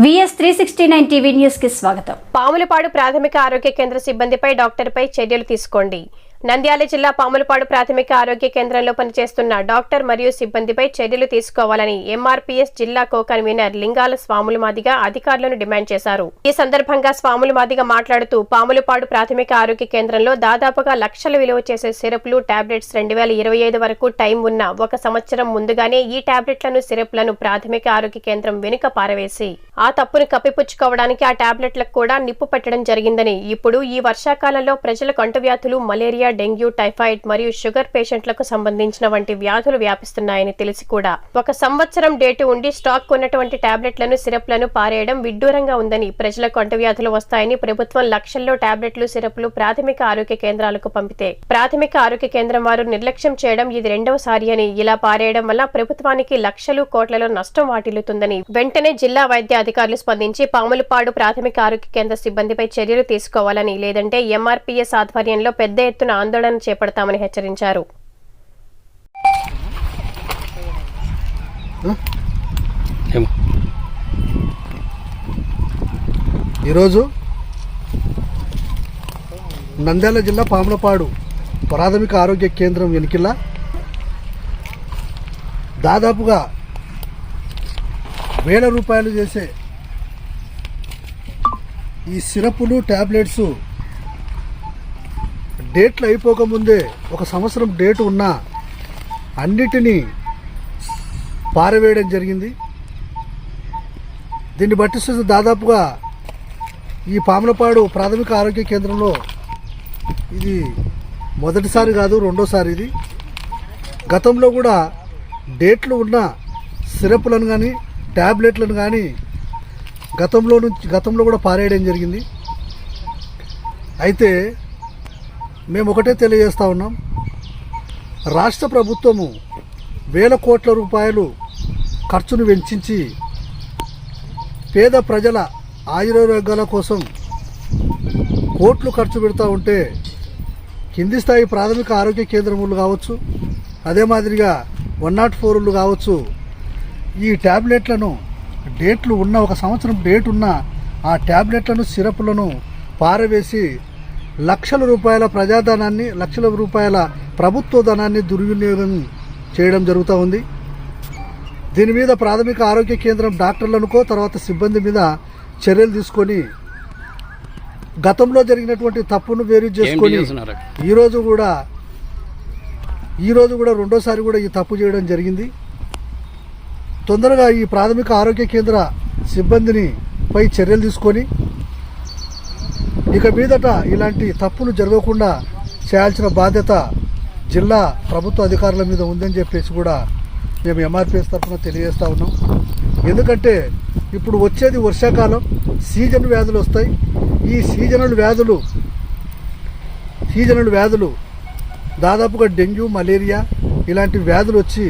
VS three sixty nine TV న్యూస్కి స్వాగతం. పాములపాడు ప్రాథమిక ఆరోగ్య కేంద్ర సిబ్బందిపై డాక్టర్పై చర్యలు తీసుకోండి. నంద్యాల జిల్లా పాములపాడు ప్రాథమిక ఆరోగ్య కేంద్రంలో పనిచేస్తున్న డాక్టర్ మరియు సిబ్బందిపై చర్యలు తీసుకోవాలని ఎంఆర్పీఎస్ జిల్లా కో కన్వీనర్ లింగాల స్వాముల మాదిగా అధికారులను డిమాండ్ చేశారు. ఈ సందర్భంగా స్వాముల మాదిగా మాట్లాడుతూ పాములపాడు ప్రాథమిక ఆరోగ్య కేంద్రంలో దాదాపుగా లక్షల విలువ చేసే సిరప్లు టాబ్లెట్స్ రెండు వేల ఇరవై ఐదు వరకు టైం ఉన్న ఒక సంవత్సరం ముందుగానే ఈ టాబ్లెట్లను సిరప్లను ప్రాథమిక ఆరోగ్య కేంద్రం వెనుక పారవేసి ఆ తప్పును కప్పిపుచ్చుకోవడానికి ఆ టాబ్లెట్లకు కూడా నిప్పు పెట్టడం జరిగిందని. ఇప్పుడు ఈ వర్షాకాలంలో ప్రజలకు అంటువ్యాధులు మలేరియా డెంగ్యూ టైఫాయిడ్ మరియు షుగర్ పేషెంట్లకు సంబంధించిన వంటి వ్యాధులు వ్యాపిస్తున్నాయని తెలిసి కూడా. ఒక సంవత్సరం డేటు ఉండి స్టాక్ ఉన్నటువంటి టాబ్లెట్లను సిరప్లను పారేయడం విడ్డూరంగా ఉందని ప్రజలకు అంటువ్యాధులు వస్తాయని ప్రభుత్వం లక్షల్లో టాబ్లెట్లు సిరప్లు ప్రాథమిక ఆరోగ్య కేంద్రాలకు పంపితే. ప్రాథమిక ఆరోగ్య కేంద్రం వారు నిర్లక్ష్యం చేయడం ఇది రెండవసారి అని ఇలా పారేయడం వల్ల ప్రభుత్వానికి లక్షలు కోట్లలో నష్టం వాటిల్లుతుందని వెంటనే జిల్లా వైద్య అధికారులు స్పందించి పాములపాడు ప్రాథమిక ఆరోగ్య కేంద్ర సిబ్బందిపై చర్యలు తీసుకోవాలని లేదంటే ఎంఆర్పీఎస్ ఆధ్వర్యంలో పెద్ద ఎత్తున ఆందోళన చేపడతామని హెచ్చరించారు. ఈరోజు నంద్యాల జిల్లా పాములపాడు ప్రాథమిక ఆరోగ్య కేంద్రం వెనుకిల్ల దాదాపుగా వేల రూపాయలు చేసే ఈ సిరపులు ట్యాబ్లెట్స్ డేట్లు అయిపోకముందే ఒక సంవత్సరం డేట్ ఉన్న అన్నిటినీ పారవేయడం జరిగింది. దీన్ని బట్టి దాదాపుగా ఈ పాములపాడు ప్రాథమిక ఆరోగ్య కేంద్రంలో ఇది మొదటిసారి కాదు రెండోసారి ఇది. గతంలో కూడా డేట్లు ఉన్న సిరప్లను కానీ ట్యాబ్లెట్లను కానీ గతంలో నుంచి గతంలో కూడా పారేయడం జరిగింది. అయితే మేము ఒకటే తెలియజేస్తూ ఉన్నాం. రాష్ట్ర ప్రభుత్వము వేల కోట్ల రూపాయలు ఖర్చును వెచ్చించి పేద ప్రజల ఆయుర్వేగాల కోసం కోట్లు ఖర్చు పెడతా ఉంటే కింది స్థాయి ప్రాథమిక ఆరోగ్య కేంద్రములు కావచ్చు అదే మాదిరిగా వన్ నాట్ ఫోర్లు కావచ్చు ఈ ట్యాబ్లెట్లను డేట్లు ఉన్న ఒక సంవత్సరం డేట్ ఉన్న ఆ ట్యాబ్లెట్లను సిరప్లను పారవేసి లక్షల రూపాయల ప్రజాధనాన్ని లక్షల రూపాయల ప్రభుత్వ ధనాన్ని దుర్వినియోగం చేయడం జరుగుతూ ఉంది. దీని మీద ప్రాథమిక ఆరోగ్య కేంద్రం డాక్టర్లనుకో తర్వాత సిబ్బంది మీద చర్యలు తీసుకొని గతంలో జరిగినటువంటి తప్పును వేరు చేసుకొని ఈరోజు కూడా ఈరోజు కూడా రెండోసారి కూడా ఈ తప్పు చేయడం జరిగింది. తొందరగా ఈ ప్రాథమిక ఆరోగ్య కేంద్ర సిబ్బందిని పై చర్యలు తీసుకొని ఇక మీదట ఇలాంటి తప్పులు జరగకుండా చేయాల్సిన బాధ్యత జిల్లా ప్రభుత్వ అధికారుల మీద ఉందని చెప్పేసి కూడా మేము ఎంఆర్పిఎస్ తరఫున తెలియజేస్తూ ఉన్నాం. ఎందుకంటే ఇప్పుడు వచ్చేది వర్షాకాలం సీజన్ వ్యాధులు వస్తాయి. ఈ సీజనల్ వ్యాధులు సీజనల్ వ్యాధులు దాదాపుగా డెంగ్యూ మలేరియా ఇలాంటి వ్యాధులు వచ్చి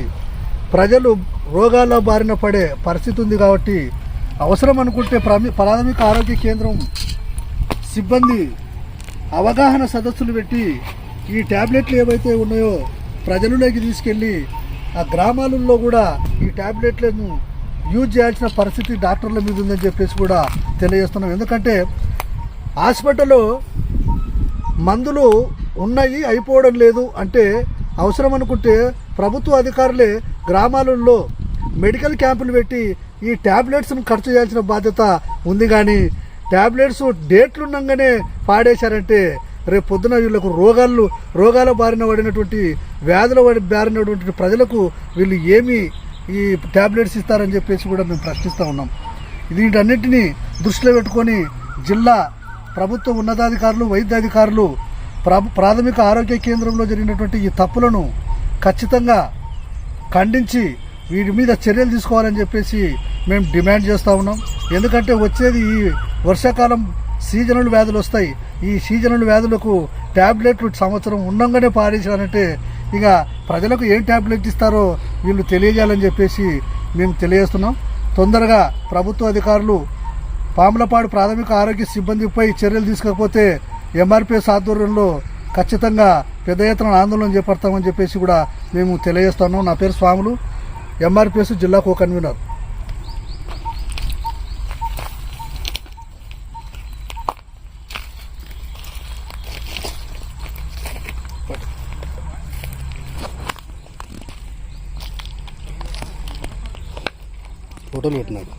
ప్రజలు రోగాల బారిన పడే పరిస్థితి ఉంది కాబట్టి అవసరం అనుకుంటే ప్రాథమిక ఆరోగ్య కేంద్రం సిబ్బంది అవగాహన సదస్సులు పెట్టి ఈ ట్యాబ్లెట్లు ఏవైతే ఉన్నాయో ప్రజలలోకి తీసుకెళ్ళి ఆ గ్రామాలలో కూడా ఈ ట్యాబ్లెట్లను యూజ్ చేయాల్సిన పరిస్థితి డాక్టర్ల మీద ఉందని చెప్పేసి కూడా తెలియజేస్తున్నాం. ఎందుకంటే హాస్పిటల్లో మందులు ఉన్నాయి అయిపోవడం లేదు అంటే అవసరం అనుకుంటే ప్రభుత్వ అధికారులే గ్రామాలలో మెడికల్ క్యాంపులు పెట్టి ఈ ట్యాబ్లెట్స్ను ఖర్చు చేయాల్సిన బాధ్యత ఉంది కానీ ట్యాబ్లెట్స్ డేట్లు ఉండగానే పాడేశారంటే రేపు పొద్దున వీళ్ళకు రోగాలు రోగాల బారిన పడినటువంటి వ్యాధుల పడి- బారినటువంటి ప్రజలకు వీళ్ళు ఏమి ఈ ట్యాబ్లెట్స్ ఇస్తారని చెప్పేసి కూడా మేము ప్రశ్నిస్తూ ఉన్నాం. వీటన్నిటిని దృష్టిలో పెట్టుకొని జిల్లా ప్రభుత్వ ఉన్నతాధికారులు వైద్యాధికారులు ప్రా- ప్రాథమిక ఆరోగ్య కేంద్రంలో జరిగినటువంటి ఈ తప్పులను ఖచ్చితంగా ఖండించి వీటి మీద చర్యలు తీసుకోవాలని చెప్పేసి మేము డిమాండ్ చేస్తూ ఉన్నాం. ఎందుకంటే వచ్చేది ఈ వర్షాకాలం సీజనల్ వ్యాధులు వస్తాయి. ఈ సీజనల్ వ్యాధులకు ట్యాబ్లెట్లు సంవత్సరం ఉండంగానే పారేసారంటే ఇక ప్రజలకు ఏం ట్యాబ్లెట్ ఇస్తారో వీళ్ళు తెలియజేయాలని చెప్పేసి మేము తెలియజేస్తున్నాం. తొందరగా ప్రభుత్వ అధికారులు పాములపాడు ప్రాథమిక ఆరోగ్య సిబ్బందిపై చర్యలు తీసుకోకపోతే ఎంఆర్పిఎస్ ఆధ్వర్యంలో ఖచ్చితంగా పెద్ద ఎత్తున ఆందోళన చేపడతామని చెప్పేసి కూడా మేము తెలియజేస్తున్నాం. నా పేరు స్వాములు. ఎంఆర్పిఎస్ జిల్లా కో కన్వీనర్ ఫోటోలు పెట్టినాడు